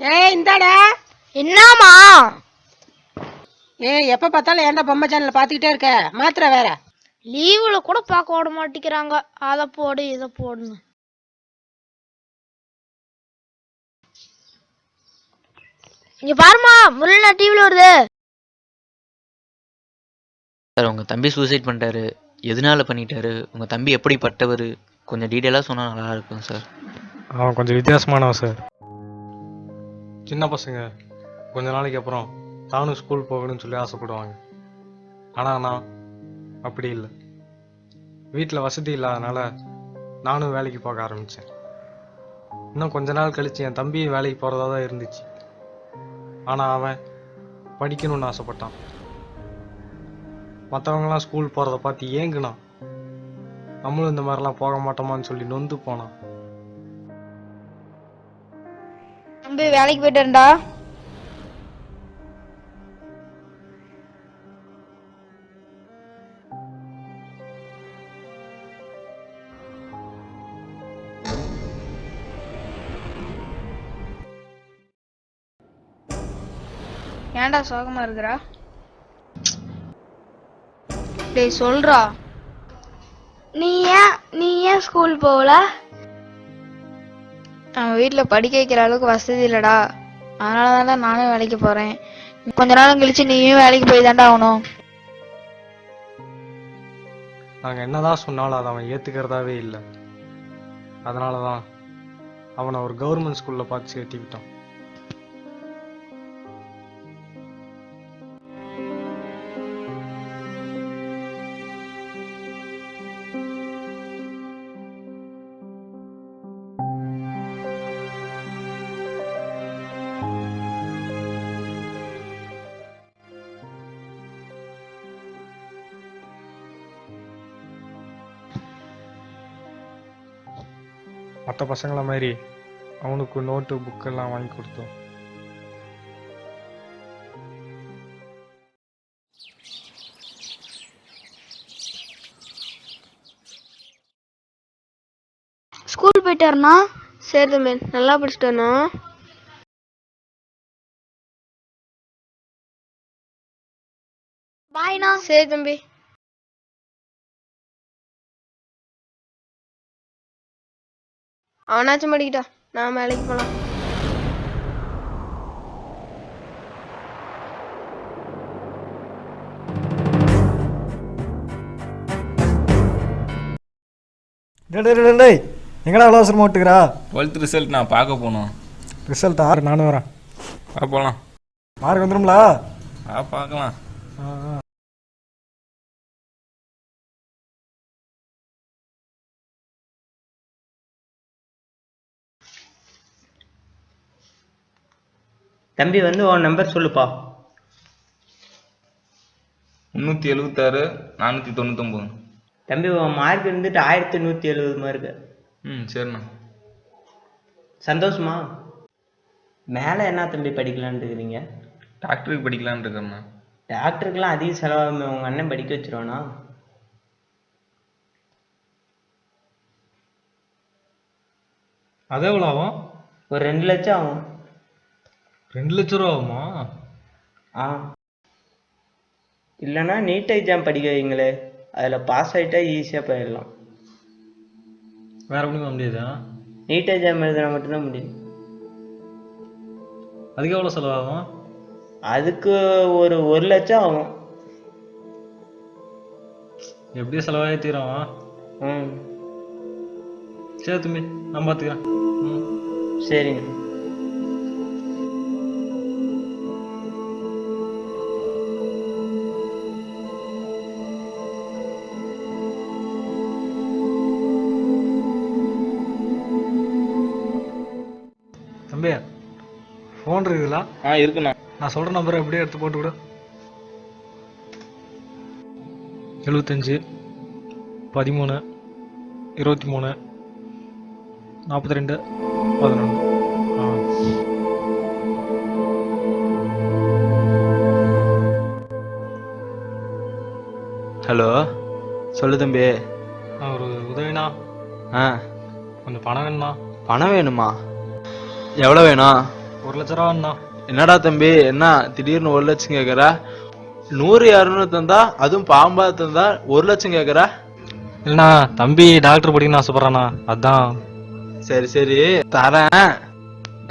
ஏய் இந்தாடா. என்னம்மா? ஏய் எப்ப பார்த்தாலும் ஏன்டா பொம்மை சேனல் பார்த்துக்கிட்டே இருக்க? மாத்திரை வேற. லீவுல கூட பார்க்க விட மாட்டேங்கிறாங்க. அதை போடு இதை போடுன்னு. இங்க பாருமா முருகனா டிவில வருது. சார் உங்கள் தம்பி சூசைட் பண்ணிட்டாரு. எதனால பண்ணிட்டாரு? உங்கள் தம்பி எப்படிப்பட்டவர்? கொஞ்சம் டீட்டெயிலாக சொன்னால் நல்லா இருக்கும் சார். அவன் கொஞ்சம் வித்தியாசமானவன் சார். சின்ன பசங்க. கொஞ்ச நாளைக்கு அப்புறம் நானும் ஸ்கூல் போகணும்னு சொல்லி ஆசைப்படுவாங்க. ஆனால் நான் அப்படி இல்லை. வீட்டில் வசதி இல்லாதனால நானும் வேலைக்கு போக ஆரம்பித்தேன் இன்னும் கொஞ்ச நாள் கழிச்சு என் தம்பியும் வேலைக்கு போகிறதா தான் இருந்துச்சு. ஆனால் அவன் படிக்கணும்னு ஆசைப்பட்டான். மற்றவங்களாம் ஸ்கூல் போகிறத பார்த்து ஏங்குனான். நம்மளும் இந்த மாதிரிலாம் போக மாட்டோமான்னு சொல்லி நொந்து போனான். தம்பி வேலைக்கு போயிட்டேன்டா ஏன்டா சோகமா இருக்கிறா? டேய் சொல்றா. நீ ஏன் நீ ஏன் ஸ்கூல் போகல? நம்ம வீட்டில் படிக்க வைக்கிற அளவுக்கு வசதி இல்லைடா. அதனால தான்டா நானும் வேலைக்கு போகிறேன் கொஞ்ச நாள் கழிச்சு நீயும் வேலைக்கு போய் தாண்டா ஆகணும். நாங்கள் என்னதான் சொன்னாலும் அதை அவன் ஏற்றுக்கிறதாவே இல்லை. அதனால தான் அவனை ஒரு கவர்மெண்ட் ஸ்கூலில் பார்த்து சேர்த்தி மற்ற பசங்கள மாதிரி அவனுக்கு நோட்டு புக்கெல்லாம் வாங்கி கொடுத்தோம். ஸ்கூல் போயிட்டாருனா சரி தம்பி நல்லா படிச்சுட்டு வரணும் பாய்ண்ணா சரி தம்பி. அவனாச்சும் படிக்கிட்டா நான் வேலைக்கு போலாம். டேய் எங்கடா அவ்வளோ அவசரமா விட்டுக்கிறா? டுவெல்த் ரிசல்ட் நான் பார்க்க போகணும். ரிசல்ட் ஆறு நானும் வரேன். வா போகலாம் மார்க் வந்துரும்ல? வா பார்க்கலாம். தம்பி வந்து உன் நம்பர் சொல்லுப்பா. முந்நூற்றி எழுபத்தாறு நானூற்றி தொண்ணூத்தொம்பது. தம்பி உன் மார்க் இருந்துட்டு ஆயிரத்தி நூற்றி எழுபது மார்க்கு ம் சரிண்ணா. சந்தோஷமா? மேலே என்ன தம்பி படிக்கலான்னு இருக்கிறீங்க? டாக்டருக்கு படிக்கலான்னு இருக்கேண்ணா டாக்டருக்கெல்லாம் அதிக செலவாகுமே உங்கள் அண்ணன் படிக்க வச்சிருவானா? அது எவ்வளோ ஆகும்? ஒரு ரெண்டு லட்சம் ஆகும். ரெண்டு லட்ச ரூபா ஆகுமா? ஆ. இல்லைன்னா நீட் எக்ஸாம் படிக்க வைங்களே அதில் பாஸ் ஆகிட்டா ஈஸியாக போயிடலாம். வேற ஒன்றும் பண்ண முடியாதா? நீட் எக்ஸாம் எழுதுனா மட்டும்தான் முடியும். அதுக்கு எவ்வளோ செலவாகும்? அதுக்கு ஒரு ஒரு லட்சம் ஆகும். எப்படியும் செலவாகி தீரும். ம். சரி தம்பி நான் பார்த்துக்கிறேன் ம். சரிங்க. ஃபோன் இருக்குதுல்ல ஆ இருக்குண்ணா நான். சொல்கிற நம்பரை அப்படியே எடுத்து போட்டு விடு எழுபத்தஞ்சு பதிமூணு இருபத்தி மூணு நாற்பத்தி ரெண்டு பதினொன்று. ஆ. ஹலோ சொல்லு தம்பி. நான் ஒரு உதவினா ஆ. கொஞ்சம் பணம் வேணும்ண்ணா. பணம் வேணுமா? எவ்வளோ வேணும்? ஒரு லட்ச ரூபா அண்ணா என்னடா தம்பி என்ன திடீர்னு ஒரு லட்சம் கேக்குற? நூறு இரநூறு தந்தா அதுவும் பாம்பா தந்தா ஒரு லட்சம் கேக்குற? இல்லைண்ணா தம்பி டாக்டர் படிக்கணும்னு ஆசைப்படுறாண்ணா அதான். சரி சரி தரேன்.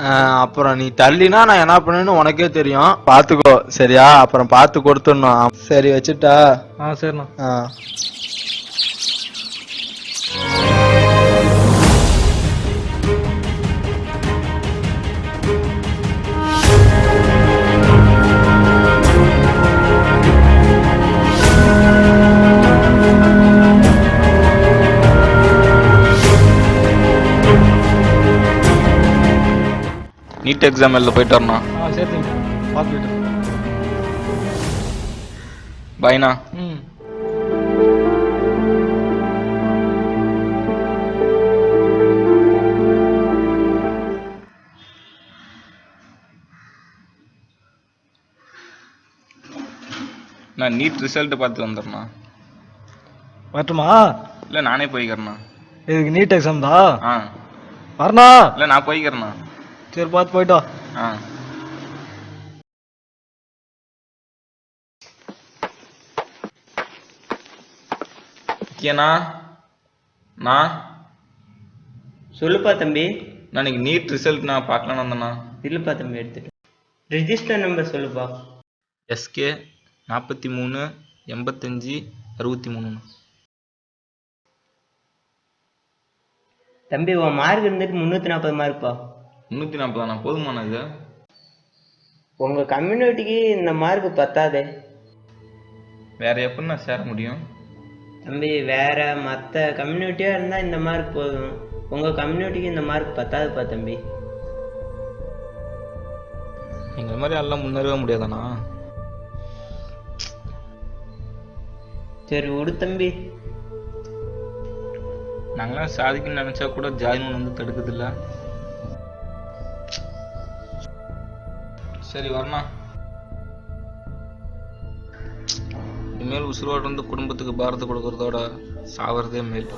ஆஹ், அப்புறம் நீ தள்ளினா நான் என்ன பண்ணுன்னு உனக்கே தெரியும். பாத்துக்கோ சரியா? அப்புறம் பார்த்து கொடுத்துடணும். சரி வச்சுட்டா. ஆ சரிண்ணா. ஆ. நீட் எக்ஸாம் எழுத போயிட்டு வரணும்? ஆ சரி தம்பி பார்த்துக்கிட்டு பாய்ண்ணா ம். நான் நீட் ரிசல்ட் பார்த்து வந்துடுறேண்ணா. வரட்டுமா? இல்லை நானே போய்க்கிறேண்ணா. இதுக்கு நீட் எக்ஸாம் தான் ஆ. வரணா இல்லை நான் போய்க்கிறேண்ணா. சரி பார்த்து போயிட்டா ஆ. ஓகேண்ணா நான் சொல்லுப்பா தம்பி. நான் நீட் ரிசல்ட் நான் பார்க்கலான்னு வந்தேண்ணா இல்லைப்பா தம்பி எடுத்துட்டு ரிஜிஸ்டர் நம்பர் சொல்லுப்பா. எஸ்கே நாற்பத்தி மூணு எண்பத்தஞ்சு அறுபத்தி மூணுண்ணா தம்பி உன் மார்க் இருந்துட்டு முந்நூற்றி நாற்பது மார்க்ப்பா முந்நூற்றி நாற்பதாண்ணா போதுமாண்ணா இது. உங்கள் கம்யூனிட்டிக்கு இந்த மார்க் பத்தாதே. வேற எப்படி நான் சேர முடியும்? தம்பி வேற மற்ற கம்யூனிட்டியாக இருந்தால் இந்த மார்க் போதும். உங்கள் கம்யூனிட்டிக்கு இந்த மார்க் பத்தாதுப்பா தம்பி. எங்களை மாதிரி எல்லாம் முன்னேறவே முடியாதாண்ணா? சரி விடு தம்பி. நாங்களாம் சாதிக்கணும்னு நினச்சா கூட ஜாயின் வந்து தடுக்குதில்ல சரி வரணா. இனிமேல் உசுரோடு இருந்து குடும்பத்துக்கு பாரத்தை கொடுக்கறதோட சாவறதே மேல்.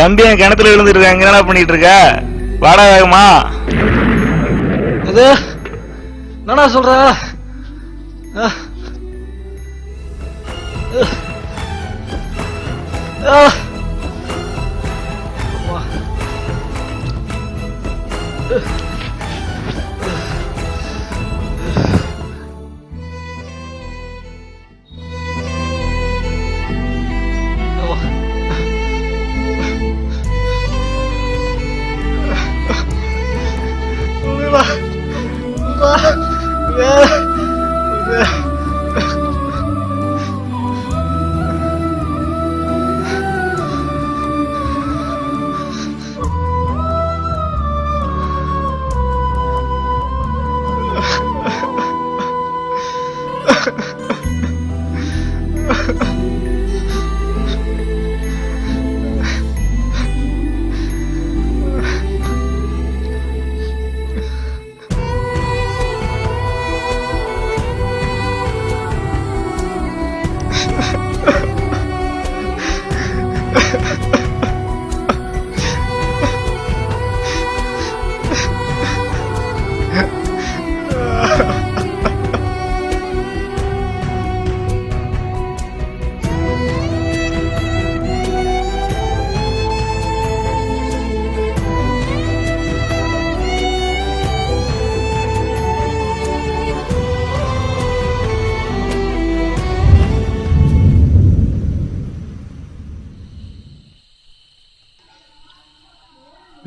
தம்பி என் கிணத்துல விழுந்துருக்காங்க அங்க என்ன பண்ணிட்டு இருக்க? வாடா வேகமா. அது என்னடா சொல்ற? ஆ.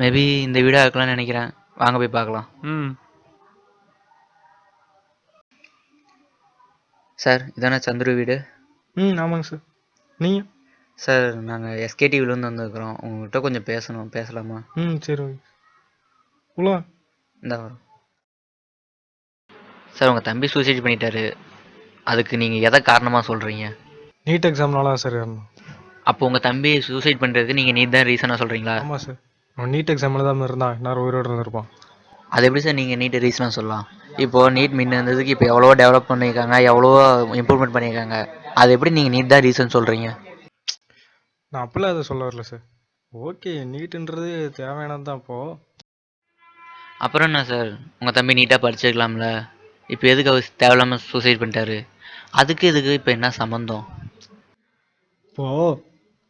மேபி இந்த வீடாக இருக்கலாம்னு நினைக்கிறேன். வாங்க போய் பார்க்கலாம். ம். சார் இதானே சந்துரு வீடு? ம் ஆமாங்க சார் நீங்கள் சார் நாங்கள் எஸ்கேடிவிலேருந்து வந்திருக்கிறோம். உங்கள்கிட்ட கொஞ்சம் பேசணும் பேசலாமா? ம் சரி ஓகே உள்ள. இந்த வரோம். சார் உங்கள் தம்பி சூசைட் பண்ணிட்டாரு. அதுக்கு நீங்கள் எதை காரணமாக சொல்கிறீங்க நீட் எக்ஸாம்னால சார் ஏறணும். அப்போ உங்கள் தம்பி சூசைட் பண்ணுறதுக்கு நீங்கள் நீட் தான் ரீசனாக சொல்கிறீங்களா ஆமாம் சார் அவன் நீட் எக்ஸாம் எழுதாமல் இருந்தான். இன்னொரு உயிரோடு இருந்திருப்பான். அது எப்படி சார் நீங்கள் நீட் ரீசனாக சொல்லலாம்? இப்போது நீட் முன்ன இருந்ததுக்கு இப்போ எவ்வளோ டெவலப் பண்ணியிருக்காங்க எவ்வளோ இம்ப்ரூவ்மெண்ட் பண்ணியிருக்காங்க அது எப்படி நீங்கள் நீட் தான் ரீசன் சொல்கிறீங்க நான் அப்படிலாம் எதுவும் சொல்ல வரல சார் ஓகே நீட்டுன்றது தேவையானது தான் இப்போது அப்புறம் என்ன சார் உங்கள் தம்பி நீட்டாக படிச்சிருக்கலாம்ல. இப்போ எதுக்கு அவர் தேவையில்லாமல் சூசைட் பண்ணிட்டாரு? அதுக்கு இதுக்கு இப்போ என்ன சம்மந்தம் இப்போது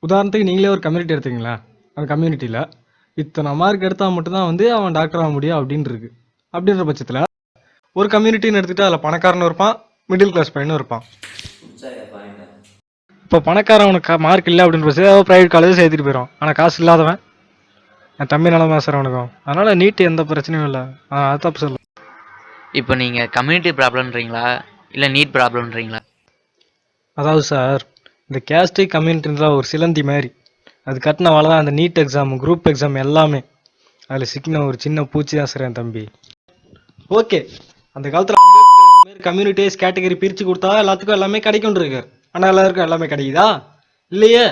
உதாரணத்துக்கு நீங்களே ஒரு கம்யூனிட்டி எடுத்தீங்களா அந்த கம்யூனிட்டியில் இத்தனை மார்க் எடுத்தால் மட்டும்தான் வந்து அவன் டாக்டர் ஆக முடியும் அப்படின்னு இருக்கு. அப்படின்ற பட்சத்தில் ஒரு கம்யூனிட்டின்னு எடுத்துகிட்டு அதில் பணக்காரனும் இருப்பான் மிடில் கிளாஸ் பையனும் இருப்பான். இப்போ பணக்காரன் அவனுக்கு மார்க் இல்லை அப்படின்னு பட்சத்தில் ப்ரைவேட் காலேஜ் சேர்த்துட்டு போயிடும் ஆனால் காசு இல்லாதவன். என் தம்பி நிலமை சார் அவனுக்கும் அதனால் நீட்டு எந்த பிரச்சனையும் இல்லை. ஆ அது தப்பு சொல்ல இப்போ நீங்கள் கம்யூனிட்டி ப்ராப்ளம்ன்றீங்களா இல்லை நீட் ப்ராப்ளம்ன்றீங்களா அதாவது சார் இந்த கேஸ்ட்டு கம்யூனிட்டின்ற ஒரு சிலந்தி மாதிரி அது கட்டினவால தான் அந்த நீட் எக்ஸாம் குரூப் எக்ஸாம் எல்லாமே. அதில் சிக்கின ஒரு சின்ன பூச்சி தான் சார் என் தம்பி. ஓகே அந்த காலத்தில் கம்யூனிட்டிஸ் கேட்டகரி பிரித்து கொடுத்தா எல்லாத்துக்கும் எல்லாமே கிடைக்கும் இருக்கார் ஆனால் எல்லாருக்கும் எல்லாமே கிடைக்குதா? இல்லையே.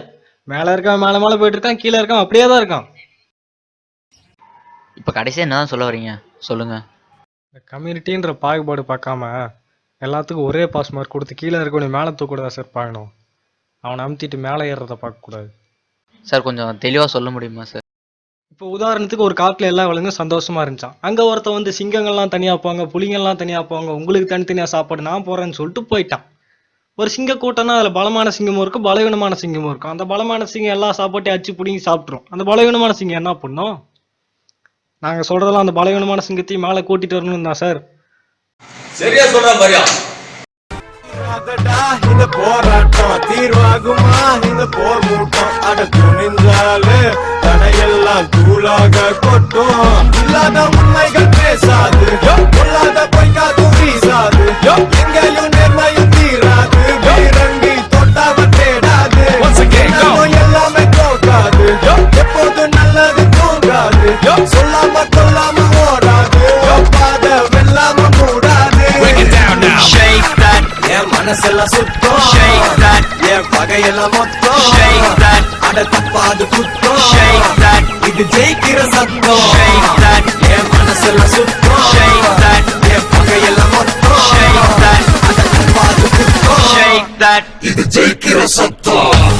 மேலே இருக்கான் மேலே மேலே போயிட்டு இருக்கான் கீழே இருக்கான் அப்படியே தான் இருக்கான். இப்போ கடைசியாக என்ன தான் சொல்ல வரீங்க சொல்லுங்கள் இந்த கம்யூனிட்டின்ற பாகுபாடு பார்க்காம எல்லாத்துக்கும் ஒரே பாஸ் மார்க் கொடுத்து கீழே இருக்கவனை மேலே தூக்கூடதா சார் பார்க்கணும்? அவனை அமுத்திட்டு மேலே ஏறுறத பார்க்கக்கூடாது. சார் கொஞ்சம் தெளிவாக சொல்ல முடியுமா சார்? இப்போ உதாரணத்துக்கு ஒரு காட்டில் எல்லா விலங்கும் சந்தோஷமா இருந்துச்சான் அங்கே ஒருத்தன் வந்து சிங்கங்கள்லாம் தனியாக போவாங்க புலிங்கள்லாம் தனியாக போவாங்க உங்களுக்கு தனித்தனியாக சாப்பாடு நான் போகிறேன்னு சொல்லிட்டு போயிட்டான். ஒரு சிங்க கூட்டம்னா அதில் பலமான சிங்கமும் இருக்கும் பலவீனமான சிங்கமும் இருக்கும். அந்த பலமான சிங்கம் எல்லா சாப்பாட்டையும் அச்சு பிடிங்கி சாப்பிட்ரும் அந்த பலவீனமான சிங்கம் என்ன பண்ணும்? நாங்கள் சொல்கிறதெல்லாம் அந்த பலவீனமான சிங்கத்தையும் மேலே கூட்டிட்டு வரணும் தான் சார். இந்த போராட்டம் தீர்வாகுமா? இந்த போர் மூட்டம் அட துணிந்தாலே தடையெல்லாம் தூளாக கொட்டும். இல்லாத உண்மைகள் பேசாது. பொல்லாத பொய்க்காதும் வீசாது. மனசெல்லாம் சுத்தம். Shake that, என் பகையெல்லாம் மொத்தம். Shake that, அட தப்பாது குத்தம். Shake that, இது ஜெயிக்கிற சத்தம். Shake that, என் மனசெல்லாம் சுத்தம். Shake that, என் பகையெல்லாம் மொத்தம். Shake that, அட தப்பாது குத்தம். Shake that. இது ஜெயிக்கிற சத்தம்.